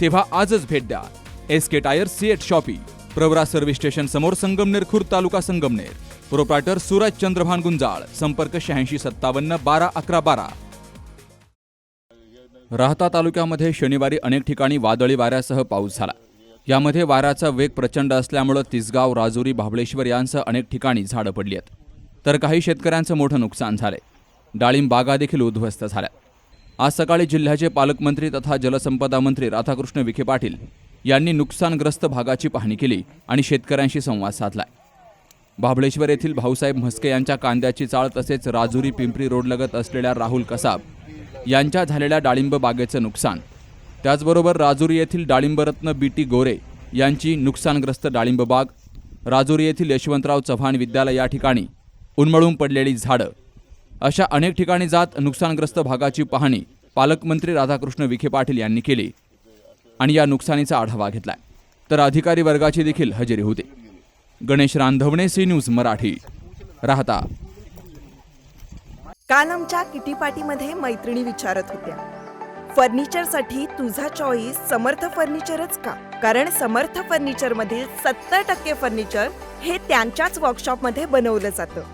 तेव्हा आजच भेट द्या. S K tyre CEAT shoppe Pravara service station समोर संगमनेर खुर्द तालुका संगमनेर. प्रोप्रायटर सूरज चंद्रभान गुंजाळ संपर्क शहाऐंशी सत्तावन्न बारा अकरा बारा. राहता तालुक्यामध्ये शनिवारी अनेक ठिकाणी वादळी वाऱ्यासह पाऊस झाला. यामध्ये वाऱ्याचा वेग प्रचंड असल्यामुळं तिसगाव राजुरी भाबळेश्वर यांसह अनेक ठिकाणी झाडं पडली आहेत. तर काही शेतकऱ्यांचं मोठं नुकसान झालंय. डाळिंब बागा देखील उद्ध्वस्त झाल्या. आज सकाळी जिल्ह्याचे पालकमंत्री तथा जलसंपदा मंत्री राधाकृष्ण विखे पाटील यांनी नुकसानग्रस्त भागाची पाहणी केली आणि शेतकऱ्यांशी संवाद साधलाय भाबळेश्वर येथील भाऊसाहेब म्हस्के यांच्या कांद्याची चाळ तसेच राजुरी पिंपरी रोडलगत असलेल्या राहुल कसाब यांच्या झालेल्या डाळिंब बागेचं नुकसान. त्याचबरोबर राजुरी येथील डाळिंबरत्न बी टी गोरे यांची नुकसानग्रस्त डाळिंब बाग राजुरी येथील यशवंतराव चव्हाण विद्यालय या ठिकाणी उन्मळून पडलेली झाडं अशा अनेक ठिकाणी जात नुकसानग्रस्त भागाची पाहणी पालकमंत्री राधाकृष्ण विखे पाटील यांनी केली आणि या नुकसानीचा आढावा घेतलाय. तर अधिकारी वर्गाची देखील हजेरी होती. Ganesh Randhawane C news Marathi. राहता. काल आमच्या किटी पार्टीमध्ये मैत्रिणी विचारत होत्या. फर्निचरसाठी तुझा चॉईस समर्थ फर्निचरच का? कारण समर्थ फर्निचरमधील सत्तर टक्के फर्निचर हे त्यांच्याच वर्कशॉपमध्ये बनवलं जातं.